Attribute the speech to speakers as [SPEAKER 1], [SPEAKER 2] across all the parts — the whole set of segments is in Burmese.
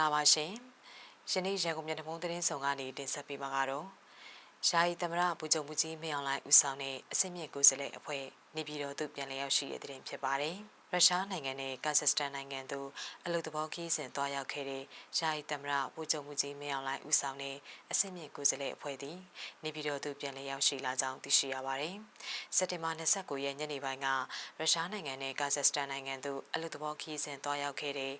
[SPEAKER 1] ္ဂလာပါရှင်။ယနေ့ရန်ကုန်မြို့တမုံသတင်းဆောင်ကနေတင်ဆက်ပေးမှာကတော့ယာယီသမရဗိုလ်ချုပ်မှုကြီးမင်းအောင်လှိုင်ဦးဆောင်တဲ့အစစ်မြစ်ကိုယ်စားလှယ်အဖွဲ့နေပြည်တော်သို့ပြန်လည်ရောက်ရှိတဲ့သတင်းဖြစ်ပါတယ်။ ရုရှားနိုင်ငံနဲ့ကာဇက်စတန်နိုင်ငံသို့အလုသဘောခီးစဉ်သွားရောက်ခဲ့တဲ့ယာယီသမရဗိုလ်ချုပ်မှုကြီးမင်းအောင်လှိုင်ဦးဆောင်တဲ့အစစ်မြစ်ကိုယ်စားလှယ်အဖွဲ့သည်နေပြည်တော်သို့ပြန်လည်ရောက်ရှိလာကြောင်းသိရှိရပါတယ်။စက်တင်ဘာ29ရက်ညနေပိုင်းကရုရှားနိုင်ငံနဲ့ကာဇက်စတန်နိုင်ငံသို့အလုသဘောခီးစဉ်သွားရောက်ခဲ့တဲ့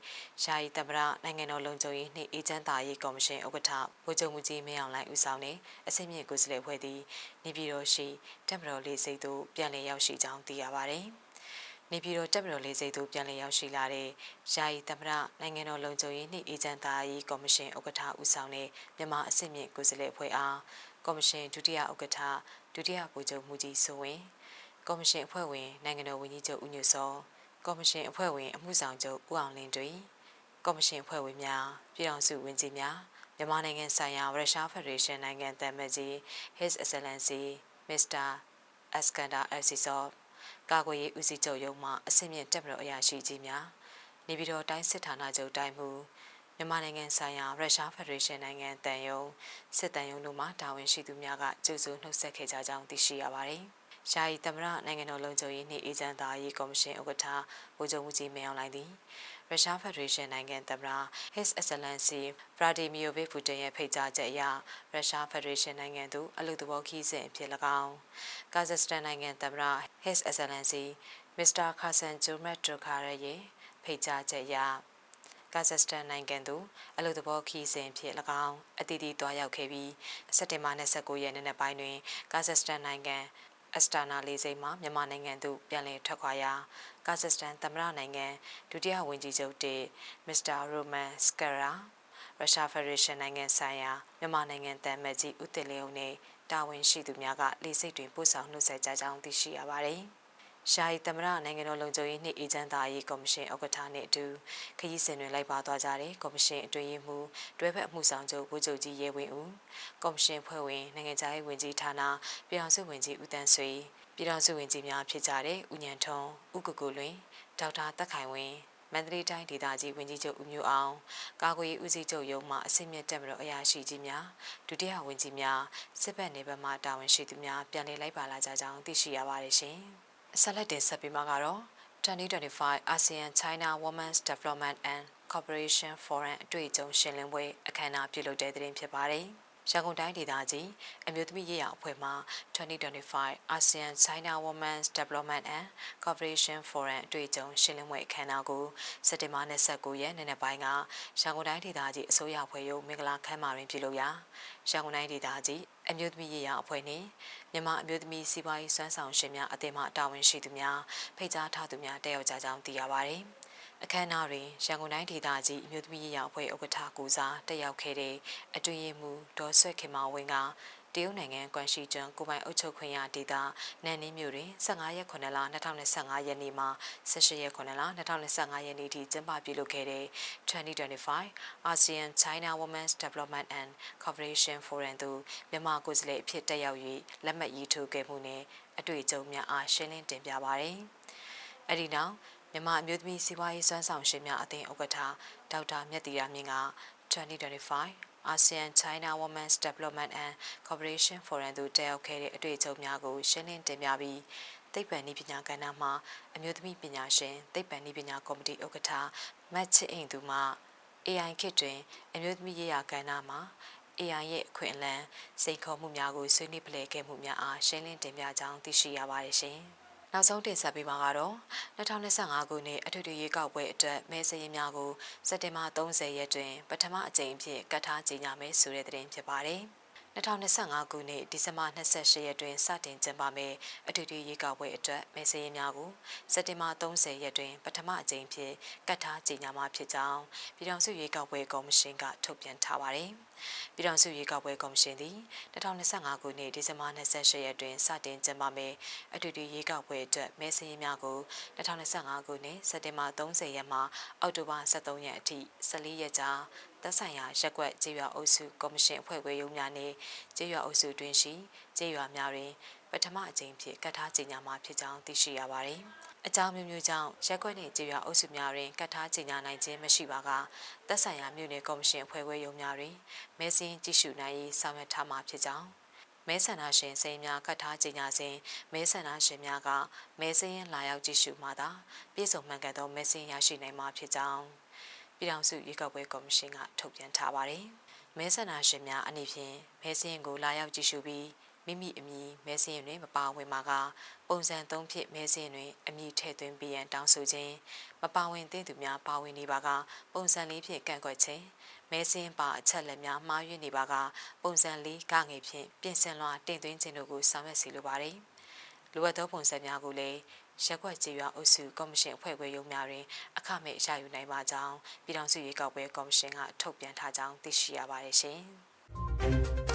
[SPEAKER 1] ယာယီသမရနိုင်ငံတော်လုံခြုံရေးနှင့်အေဂျင့်တာရေးကော်မရှင်ဥက္ကဋ္ဌဗိုလ်ချုပ်မှုကြီးမင်းအောင်လှိုင်ဦးဆောင်တဲ့အစစ်မြစ်ကိုယ်စားလှယ်အဖွဲ့သည်နေပြည်တော်ရှိတပ်မတော်လေးစိတ်သို့ပြန်လည်ရောက်ရှိကြောင်းသိရပါတယ်။ နေပြည်တော်တပ်မတော်လေးစိတ်သို့ပြန်လည်ရောက်ရှိလာတဲ့ယာယီသမရနိုင်ငံတော်လုံခြုံရေးနှင့်အေဂျင့်သားရေးကော်မရှင်ဥက္ကဋ္ဌဦးဆောင်တဲ့မြန်မာအဆင့်မြင့်ကိုယ်စားလှယ်အဖွဲ့အားကော်မရှင်ဒုတိယဥက္ကဋ္ဌဒုတိယဗိုလ်ချုပ်မှုကြီးစိုးဝင်းကော်မရှင်အဖွဲ့ဝင်နိုင်ငံတော်ဝန်ကြီးချုပ်ဦးညွတ်စောကော်မရှင်အဖွဲ့ဝင်အမှုဆောင်ချုပ်ဦးအောင်လင်းတွင်ကော်မရှင်အဖွဲ့ဝင်များပြည်ထောင်စုဝန်ကြီးများမြန်မာနိုင်ငံဆိုင်ရာရုရှားဖက်ဒရေးရှင်းနိုင်ငံတမန်ကြီး His Excellency Mr. Askandar Elsisov ကာကွယ်ရေးဦးစီးချုပ်ရုံးမှအဆင့်မြင့်တပ်မတော်အရာရှိကြီးများနေပြည်တော်တိုင်းစစ်ဌာနချုပ်တိုင်းမှုမြန်မာနိုင်ငံဆိုင်ရာရုရှားဖက်ဒရေးရှင်းနိုင်ငံတန်ယုံစစ်တန်ယုံတို့မှတာဝန်ရှိသူများကကြိုးစိုးနှုတ်ဆက်ခဲ့ကြကြောင်းသိရှိရပါတယ်။ရှားရီသမရနိုင်ငံတော်လုံခြုံရေးနှင့်အေဂျင့်သားရေးကော်မရှင်ဥက္ကဋ္ဌဗိုလ်ချုပ်မှုကြီးမင်းအောင်လှိုင်သည် ရုရှားဖက်ဒရေးရှင်းနိုင်ငံသမ္မတ His Excellency Vladimir Putin ရဲ့ဖိတ်ကြားချက်အရရုရှားဖက်ဒရေးရှင်းနိုင်ငံသို့အလို့သဘောခီးစဉ်အဖြစ်၎င်းကာဇက်စတန်နိုင်ငံသမ္မတ His Excellency Mr. Kassem Jomart Tokayev ရဲ့ဖိတ်ကြားချက်အရကာဇက်စတန်နိုင်ငံသို့အလုပ်သဘောခီးစဉ်ဖြင့်၎င်းအတီးတီတွားရောက်ခဲ့ပြီးစက်တင်ဘာ29ရက်နေ့နေ့ပိုင်းတွင်ကာဇက်စတန်နိုင်ငံ အစတာနာလေးစိမ်မှမြန်မာနိုင်ငံသို့ပြန်လည်ထွက်ခွာရာကာဇက်စတန်သမ္မတနိုင်ငံဒုတိယဝန်ကြီးချုပ်တေမစ္စတာရိုမန်စကရာရုရှားဖက်ဒရေးရှင်းနိုင်ငံဆိုင်ရာမြန်မာနိုင်ငံတန်မတ်ကြီးဦးတင်လင်းဦးနဲ့တာဝန်ရှိသူများကလေစိတ်တွင်ပို့ဆောင်နှုတ်ဆက်ကြကြောင်းသိရှိရပါတယ်။ ရှာယီသမရနိုင်ငံတော်လုံခြုံရေးနှင့်အေဂျင့်သားရေးကော်မရှင်ဥက္ကဋ္ဌနှင့်အတူခရီးစဉ်တွင်လိုက်ပါသွားကြတဲ့ကော်မရှင်အတွင်းရေးမှူးတွဲဖက်အမှုဆောင်ချုပ်ဗိုလ်ချုပ်ကြီးရဲဝင်းဦးကော်မရှင်ဖွဲ့ဝင်နိုင်ငံခြားရေးဝန်ကြီးဌာနပြည်အောင်စုဝန်ကြီးဦးတန်းဆွေပြည်ထောင်စုဝန်ကြီးများဖြစ်ကြတဲ့ဦးညံထုံဦးကုကုလွင်ဒေါက်တာတက်ခိုင်ဝင်းမန္တလေးတိုင်းဒေသကြီးဝန်ကြီးချုပ်ဦးမျိုးအောင်ကာကွယ်ရေးဦးစီးချုပ်ရုံးမှအစိမ့်မြတ်တက်မတော်အရာရှိကြီးများဒုတိယဝန်ကြီးများစစ်ဘက်နေဘက်မှတာဝန်ရှိသူများပြန်လည်လိုက်ပါလာကြကြောင်းသိရှိရပါတယ်ရှင်။ ဆက်လက်တင်ဆက်ပေးမှာကတော့2025 ASEAN China Women's Development and Cooperation Forum အတွေ့အကြုံရှင်းလင်းပွဲအခမ်းအနားပြုလုပ်တဲ့တဲ့တင်ဖြစ်ပါတယ်။ ရန်ကုန်တိုင်းဒေသကြီးအမျိုးသမီးရေးရာအဖွဲ့မှ2025 ASEAN China Women's Development and Cooperation Forum အတွေ့အကြုံရှင်းလင်းပွဲအခမ်းအနားကိုစက်တင်ဘာ29ရက်နေ့နေ့ပိုင်းကရန်ကုန်တိုင်းဒေသကြီးအစိုးရအဖွဲ့ရုံးမင်္ဂလာခမ်းမတွင်ပြုလုပ်ရာရန်ကုန်တိုင်းဒေသကြီးအမျိုးသမီးရေးရာအဖွဲ့နှင့်မြန်မာအမျိုးသမီးစီးပွားရေးစွမ်းဆောင်ရှင်များအသင်းမှတာဝန်ရှိသူများဖိတ်ကြားထားသူများတက်ရောက်ကြကြောင်းသိရပါသည်။ အခမ်းအနားတွင်ရန်ကုန်တိုင်းဒေသကြီးအမျိုးသမီးရေးရာအဖွဲ့ဥက္ကဋ္ဌကိုစားတက်ရောက်ခဲ့တဲ့အတွင်းရေးမှူးဒေါ်ဆွဲခင်မောင်ဝင်းကတရုတ်နိုင်ငံကွမ်ရှီကျွန်းကိုပိုင်အုပ်ချုပ်ခွင့်ရဒေသနန်နင်းမြို့တွင်15ရက်9လ2025ရက်နေ့မှ18ရက်9လ2025ရက်နေ့ထိကျင်းပပြုလုပ်ခဲ့တဲ့2025 ASEAN China Women's Development and Cooperation Forum သို့မြန်မာကိုယ်စားလှယ်အဖြစ်တက်ရောက်၍လက်မှတ်ရေးထိုးခဲ့မှုနှင့်အတွေ့အကြုံများအားရှင်းလင်းတင်ပြပါသည်။အဲဒီနောက် မြန်မာအမျိုးသမီးစီးပွားရေးစွမ်းဆောင်ရှင်များအသင်းဥက္ကဋ္ဌဒေါက်တာမြတ်တီရာမြင့်က2025 ASEAN China Women's Development and Cooperation Forum သို့တက်ရောက်ခဲ့တဲ့အတွေ့အကြုံများကိုရှင်းလင်းတင်ပြပြီးသိပ္ပံနည်းပညာကဏ္ဍမှာအမျိုးသမီးပညာရှင်သိပ္ပံနည်းပညာကော်မတီဥက္ကဋ္ဌမတ်ချစ်အိမ်သူမှ AI ခေတ်တွင်အမျိုးသမီးရေးရာကဏ္ဍမှာ AI ရဲ့အခွင့်အလမ်းစိန်ခေါ်မှုများကိုဆွေးနွေးပလဲခဲ့မှုများအားရှင်းလင်းတင်ပြကြောင်းသိရှိရပါတယ်ရှင်။ နောက်ဆုံးတင်ဆက်ပေးမှာကတော့2025ခုနှစ်အထွေထွေရွေးကောက်ပွဲအတွက်မဲစရင်များကိုစက်တင်ဘာ30ရက်တွင် ပထမအကြိမ်အဖြစ်ကတ်ထားကြေညာမယ်ဆိုတဲ့သတင်းဖြစ်ပါတယ်။2025ခုနှစ်ဒီဇင်ဘာ28ရက်တွင်စတင်ကျင်းပမယ့်အထွေထွေရွေးကောက်ပွဲအတွက်မဲစရင်းများကိုစက်တင်ဘာ30ရက်တွင်ပထမအကြိမ်ဖြင့်ကတ်ထားကြေညာမှာဖြစ်ကြောင်းပြည်ထောင်စုရွေးကောက်ပွဲကော်မရှင်ကထုတ်ပြန်ထားပါတယ်။ ပြည်ထောင်စုရွေးကောက်ပွဲကော်မရှင်သည်2025ခုနှစ်ဒီဇင်ဘာ28ရက်တွင်စတင်ကျင်းပမယ့်အထွေထွေရွေးကောက်ပွဲအတွက်မဲစရင်းများကို2025ခုနှစ်စက်တင်ဘာ30ရက်မှအောက်တိုဘာ23ရက်အထိ14ရက်ကြာသက်ဆိုင်ရာရက်ကွက်ကြေးရွာအုပ်စုကော်မရှင်အဖွဲ့ခွဲရုံးများနှင့်ကြေးရွာအုပ်စုတွင်ရှိကြေးရွာများတွင်ပထမအကြိမ်ဖြင့်ကတ်ထားကြေညာမှာဖြစ်ကြောင်းသိရှိရပါသည် အကြောင်းမျိုးမျိုးကြောင့်ရက်ကွက်နှင့်ကြေးရွာအုပ်စုများတွင်ကတ်ထားကြေညာနိုင်ခြင်းမရှိပါကသက်ဆိုင်ရာမြို့နယ်ကော်မရှင်အဖွဲ့ခွဲရုံးများတွင်မဲစင်းကြည့်ရှုနိုင်ရေးဆောင်ရွက်ထားမှာဖြစ်ကြောင်းမဲဆန္ဒရှင်စိန်များကတ်ထားကြေညာစဉ်မဲဆန္ဒရှင်များကမဲစင်းရင်လာရောက်ကြည့်ရှုမှသာပြည်စုံမှန်ကန်သောမဲစင်းရရှိနိုင်မှာဖြစ်ကြောင်းပြည်ထောင်စုရွေးကောက်ပွဲကော်မရှင်ကထုတ်ပြန်ထားပါတယ်။မဲဆန္ဒရှင်များအနေဖြင့်မဲစင်းကိုလာရောက်ကြည့်ရှုပြီး မိမိအမည်မဲစင်းတွင်မပါဝင်မှာကပုံစံသုံးဖြစ်မဲစင်းတွင်အမည်ထည့်သွင်းပြီးရန်တောင်းဆိုခြင်းမပါဝင်သင့်သူများပါဝင်နေပါကပုံစံလေးဖြင့်ကန့်ကွက်ခြင်းမဲစင်းပါအချက်လက်များမှားယွင်းနေပါကပုံစံလေးကငယ်ဖြင့်ပြင်ဆင်လွှာတင်သွင်းခြင်းတို့ကိုဆောင်ရွက်စီလိုပါတယ်။လိုအပ်သောပုံစံများကိုလည်းရက်ွက်ကြေးရွာအုပ်စုကော်မရှင်အဖွဲ့ခွဲရုံးများတွင်အခမဲ့ရယူနိုင်ပါကြောင်းပြည်ထောင်စုရွေးကောက်ပွဲကော်မရှင်ကထုတ်ပြန်ထားကြောင်းသိရှိရပါတယ်ရှင်။